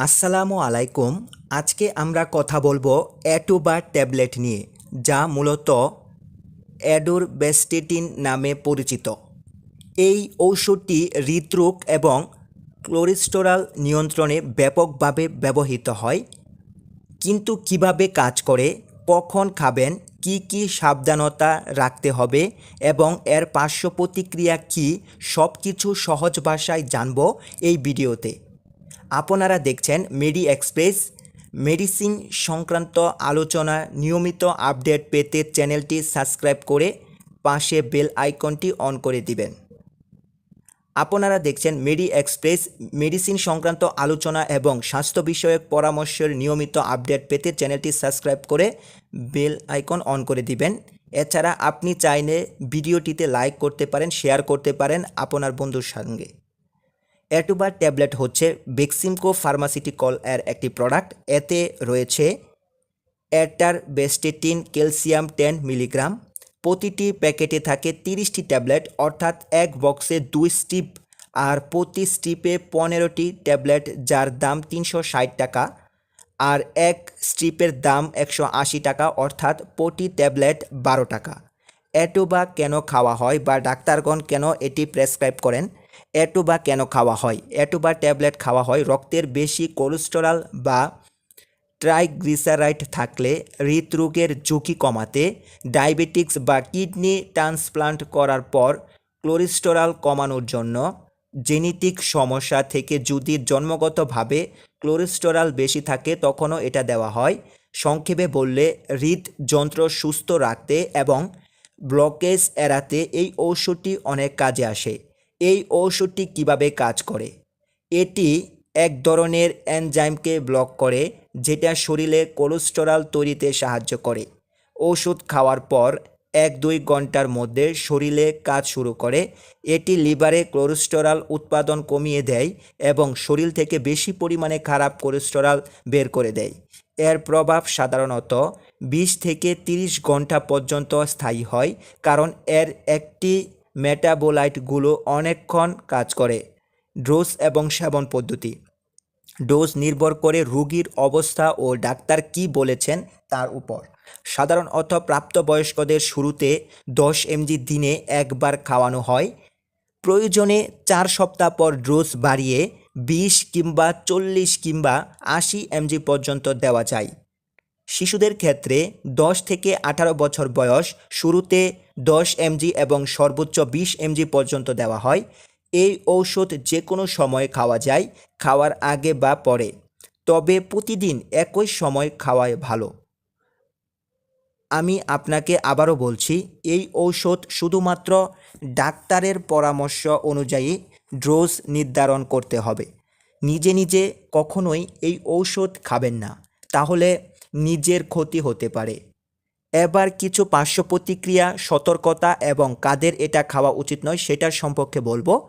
আসসালামু আলাইকুম। আজকে আমরা কথা বলব অ্যাটোবা ট্যাবলেট নিয়ে, যা মূলত অ্যাডোর বেস্টেটিন নামে পরিচিত। এই ঔষধটি হৃদরোগ এবং কোলেস্টেরল নিয়ন্ত্রণে ব্যাপকভাবে ব্যবহৃত হয়। কিন্তু কীভাবে কাজ করে, কখন খাবেন, কি কি সাবধানতা রাখতে হবে এবং এর পার্শ্ব প্রতিক্রিয়া কী সব কিছু সহজ ভাষায় জানব এই ভিডিওতে। আপনারা দেখছেন মেডি এক্সপ্রেস। মেডিসিন সংক্রান্ত আলোচনা নিয়মিত আপডেট পেতে চ্যানেলটি সাবস্ক্রাইব করে পাশে বেল আইকনটি অন করে দিবেন। আপনারা দেখছেন মেডি এক্সপ্রেস। মেডিসিন সংক্রান্ত আলোচনা এবং স্বাস্থ্য বিষয়ক পরামর্শের নিয়মিত আপডেট পেতে চ্যানেলটি সাবস্ক্রাইব করে বেল আইকন অন করে দিবেন। এছাড়া আপনি চাইলে ভিডিওটিতে লাইক করতে পারেন, শেয়ার করতে পারেন আপনার বন্ধুর সঙ্গে। অ্যাটুবার ট্যাবলেট হচ্ছে বেক্সিমকো ফার্মাসিউটিকল এর একটি প্রোডাক্ট। এতে রয়েছে atorvastatin calcium ten milligram. প্রতিটি প্যাকেটে থাকে তিরিশটি ট্যাবলেট, অর্থাৎ এক বক্সে দুই স্টিপ। আর প্রতি স্টিপে পনেরোটি ট্যাবলেট, যার দাম তিনশো ষাট টাকা। আর এক স্ট্রিপের দাম একশো আশি টাকা, অর্থাৎ প্রতি ট্যাবলেট বারো টাকা। অ্যাটোবা কেন খাওয়া হয় বা ডাক্তারগণ কেন এটি প্রেসক্রাইব করেন? অ্যাটোবা কেন খাওয়া হয়? অ্যাটোবা ট্যাবলেট খাওয়া হয়। রক্তের বেশি কোলেস্টেরল বা ট্রাইগ্লিসারাইড থাকলে হৃদরোগের ঝুঁকি কমাতে, ডায়াবেটিক্স বা কিডনি ট্রান্সপ্লান্ট করার পর কোলেস্টেরল কমানোর জন্য জেনেটিক সমস্যা থেকে যদি জন্মগতভাবে কোলেস্টেরল বেশি থাকে, তখনও এটা দেওয়া হয়। সংক্ষেপে বললে, হৃদযন্ত্র সুস্থ রাখতে এবং ব্লকেজ এড়াতে এই ঔষধটি অনেক কাজে আসে। এই ঔষধটি কীভাবে কাজ করে? এটি এক ধরনের এনজাইমকে ব্লক করে, যেটা শরীরে কোলেস্টেরল তৈরিতে সাহায্য করে। ওষুধ খাওয়ার পর এক দুই ঘণ্টার মধ্যে শরীরে কাজ শুরু করে। এটি লিভারে কোলেস্টেরল উৎপাদন কমিয়ে দেয় এবং শরীর থেকে বেশি পরিমাণে খারাপ কোলেস্টেরল বের করে দেয়। এর প্রভাব সাধারণত বিশ থেকে তিরিশ ঘণ্টা পর্যন্ত স্থায়ী হয়, কারণ এর একটি মেটাবোলাইটগুলো অনেকক্ষণ কাজ করে, ডোজ এবং সেবন পদ্ধতি। ডোজ নির্ভর করে রোগীর অবস্থা ও ডাক্তার কি বলেছেন তার উপর। সাধারণত প্রাপ্তবয়স্কদের শুরুতে দশ এমজি দিনে একবার খাওয়ানো হয়। প্রয়োজনে চার সপ্তাহ পর ডোজ বাড়িয়ে বিশ কিংবা চল্লিশ কিংবা আশি এমজি পর্যন্ত দেওয়া যায়। শিশুদের ক্ষেত্রে দশ থেকে আঠারো বছর বয়স শুরুতে দশ এমজি এবং সর্বোচ্চ বিশ এমজি পর্যন্ত দেওয়া হয়। এই ঔষধ যে কোনো সময় খাওয়া যায়, খাওয়ার আগে বা পরে। তবে প্রতিদিন একই সময় খাওয়াই ভালো। আমি আপনাকে আবারও বলছি, এই ঔষধ শুধুমাত্র ডাক্তারের পরামর্শ অনুযায়ী ডোজ নির্ধারণ করতে হবে। নিজে নিজে কখনোই এই ঔষধ খাবেন না। তাহলে নিজের ক্ষতি হতে পারে। এবার কিছু পার্শ্ব প্রতিক্রিয়া, সতর্কতা এবং কাদের এটা খাওয়া উচিত নয় সেটার সম্পর্কে বলব।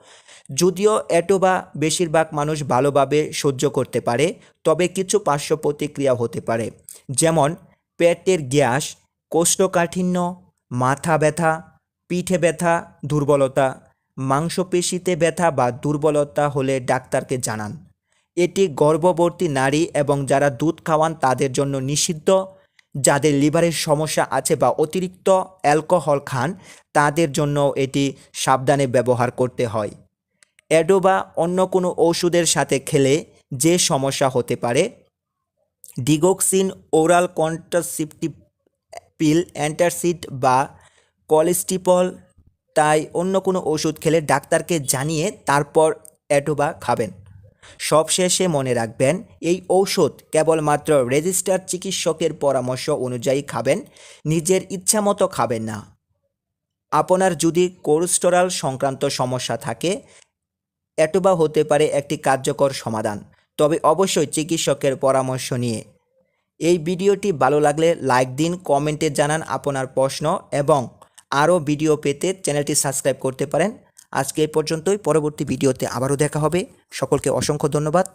যদিও এটোবা বেশিরভাগ মানুষ ভালোভাবে সহ্য করতে পারে, তবে কিছু পার্শ্ব প্রতিক্রিয়া হতে পারে। যেমন, পেটের গ্যাস, কোষ্ঠকাঠিন্য, মাথা ব্যথা, পিঠে ব্যথা, দুর্বলতা, মাংসপেশিতে ব্যথা বা দুর্বলতা হলে ডাক্তারকে জানান। এটি গর্ভবতী নারী এবং যারা দুধ খাওয়ান তাদের জন্য নিষিদ্ধ। যাদের লিভারের সমস্যা আছে বা অতিরিক্ত অ্যালকোহল খান, তাদের জন্য এটি সাবধানে ব্যবহার করতে হয়। অ্যাডো বা অন্য কোনো ওষুধের সাথে খেলে যে সমস্যা হতে পারে, digoxin, oral contraceptive pill antacid বা কলেস্টিপল, তাই অন্য কোনো ওষুধ খেলে ডাক্তারকে জানিয়ে তারপর অ্যাডোবা খাবেন। সবশেষে মনে রাখবেন, এই ঔষধ কেবলমাত্র রেজিস্টার চিকিৎসকের পরামর্শ অনুযায়ী খাবেন, নিজের ইচ্ছামতো খাবেন না। আপনার যদি কোলেস্টেরল সংক্রান্ত সমস্যা থাকে, অ্যাটোবা হতে পারে একটি কার্যকর সমাধান, তবে অবশ্যই চিকিৎসকের পরামর্শ নিয়ে। এই ভিডিওটি ভালো লাগলে লাইক দিন, কমেন্টে জানান আপনার প্রশ্ন এবং আরও ভিডিও পেতে চ্যানেলটি সাবস্ক্রাইব করতে পারেন। আজকে এই পর্যন্তই। পরবর্তী ভিডিওতে আবারও দেখা হবে। সকলকে অসংখ্য ধন্যবাদ।